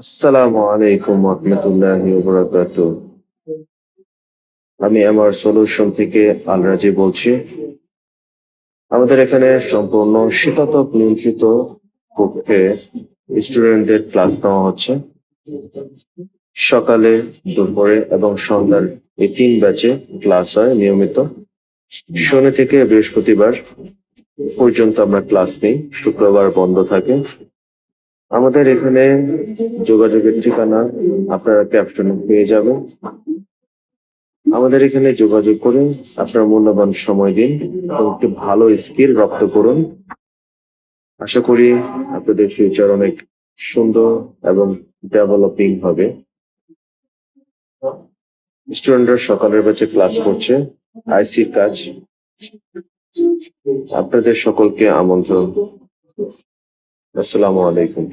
আসসালামু আলাইকুম রহমতুল্লাহি বারাকাতু আমি আমার সলিউশন থেকে আলরাজি বলছি। আমাদের এখানে সম্পূর্ণ শীতাতপ নিয়ন্ত্রিত কক্ষে স্টুডেন্টদের ক্লাস নেওয়া হচ্ছে। সকালে, দুপুরে এবং সন্ধ্যার এই তিন ব্যাচে ক্লাস হয় নিয়মিত। শনি থেকে বৃহস্পতিবার পর্যন্ত আমরা ক্লাস নেই। শুক্রবার বন্ধ থাকে। আমাদের এখানে যোগাযোগের ঠিকানা আপনারা ক্যাপশনে পেয়ে যাবেন। আমাদের এখানে যোগাযোগ করে আপনার মূল্যবান সময় দিন এবং একটি ভালো স্কিল রপ্ত করুন। আশা করি আপনাদের ফিউচার অনেক সুন্দর এবং ডেভেলপিং হবে। স্টুডেন্টরা সকালের ব্যাচে ক্লাস করছে আইসি কাজ। আপনাদের সকলকে আমন্ত্রণ। আসসালামু আলাইকুম।